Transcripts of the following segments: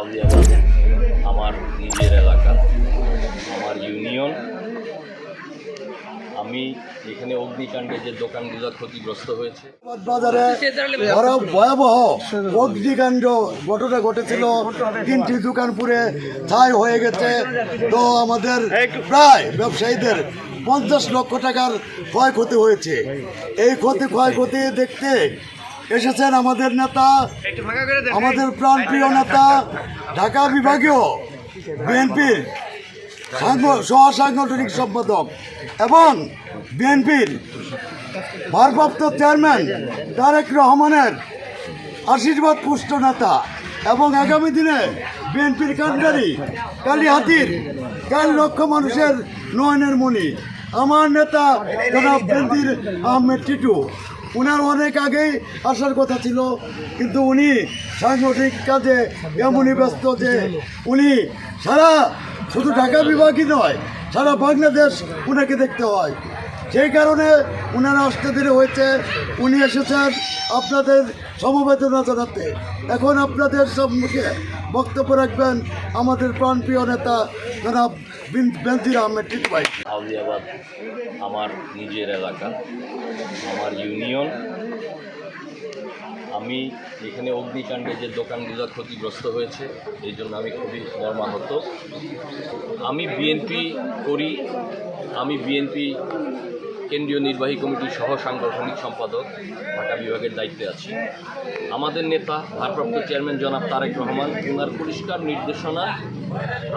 আউলিয়াবাদ আমার নিজের এলাকা, আমার ইউনিয়ন। আমি এখানে অগ্নিকাণ্ডে যে দোকানগুলো ক্ষতিগ্রস্ত হয়েছে। বাজারে বড় ভয়াবহ অগ্নিকাণ্ড ঘটনা ঘটেছিল। তিনটি দোকান পুড়ে ছাই হয়ে গেছে। তো আমাদের প্রায় ব্যবসায়ীদের পঞ্চাশ লক্ষ টাকার ক্ষয়ক্ষতি হয়েছে। এই ক্ষতি ক্ষয়ক্ষতি দেখতে এসেছেন আমাদের নেতা আমাদের প্রাণপ্রিয় নেতা ঢাকা বিভাগীয় বিএনপির সাংগ- সহ সাংগঠনিক সম্পাদক এবং বিএনপির ভারপ্রাপ্ত চেয়ারম্যান তারেক রহমানের আশীর্বাদ পুষ্ট নেতা এবং আগামী দিনে বিএনপির কান্ডারি কালীহাতির চার লক্ষ মানুষের নয়নের মণি। আমার নেতা জনাব বেন্দির আহমেদ টিটু উনার অনেক আগেই আসার কথা ছিল, কিন্তু উনি সাংগঠনিক কাজে এমনই ব্যস্ত যে উনি সারা শুধু ঢাকা বিভাগই নয়, সারা বাংলাদেশ ওনাকে দেখতে হয়। সেই কারণে উনারা আসতে দেরি হয়েছে, উনি এসেছেন আপনাদের সমবেদনা জানাতে। এখন আপনাদের সম্মুখে বক্তব্য রাখবেন আমাদের প্রাণপ্রিয় নেতা জনাব বেনজির ঠিক ভাই। আউলিয়াবাদ আমার নিজের এলাকা, আমার ইউনিয়ন। আমি এখানে অগ্নিকাণ্ডে যে দোকানগুলো ক্ষতিগ্রস্ত হয়েছে, এই জন্য আমি খুবই মর্মাহত। আমি বিএনপি করি, আমি বিএনপি কেন্দ্রীয় নির্বাহী কমিটির সহ সাংগঠনিক সম্পাদক ঢাকা বিভাগের দায়িত্বে আছি। আমাদের নেতা, ভারপ্রাপ্ত চেয়ারম্যান জনাব তারেক রহমান ওনার পরিষ্কার নির্দেশনা,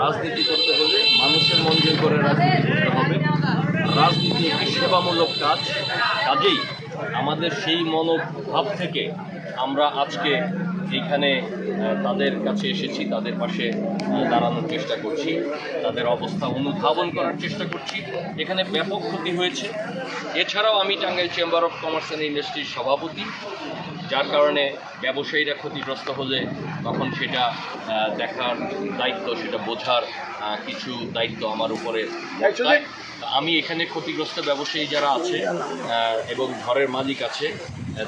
রাজনীতি করতে হলে মানুষের মন জয় করে রাজনীতি করতে হবে। রাজনীতি একটি সেবামূলক কাজ, কাজেই আমাদের সেই মনোভাব থেকে আমরা আজকে এইখানে তাদের কাছে এসেছি তাদের পাশে দাঁড়ানোর চেষ্টা করছি তাদের অবস্থা অনুধাবন করার চেষ্টা করছি এখানে ব্যাপক ক্ষতি হয়েছে এছাড়াও আমি Tangail chamber of commerce and ইন্ডাস্ট্রির সভাপতি যার কারণে ব্যবসায়ীরা ক্ষতিগ্রস্ত হলে তখন সেটা দেখার দায়িত্ব সেটা বোঝার কিছু দায়িত্ব আমার উপরে। আমি এখানে ক্ষতিগ্রস্ত ব্যবসায়ী যারা আছে এবং ঘরের মালিক আছে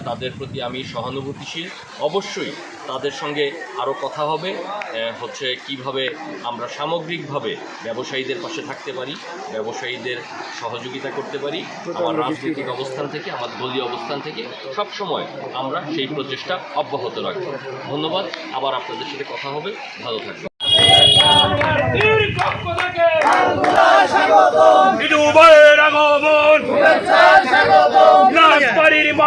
তাদের প্রতি আমি সহানুভূতিশীল। অবশ্যই তাদের সঙ্গে আরও কথা হবে হচ্ছে কীভাবে আমরা সামগ্রিকভাবে ব্যবসায়ীদের পাশে থাকতে পারি ব্যবসায়ীদের সহযোগিতা করতে পারি আমার রাজনৈতিক অবস্থান থেকে আমার দলীয় অবস্থান থেকে সব সময় আমরা সেই প্রচেষ্টা অব্যাহত রাখব। ধন্যবাদ আবার আপনাদের সাথে কথা হবে ভালো থাকবেন। আগমন।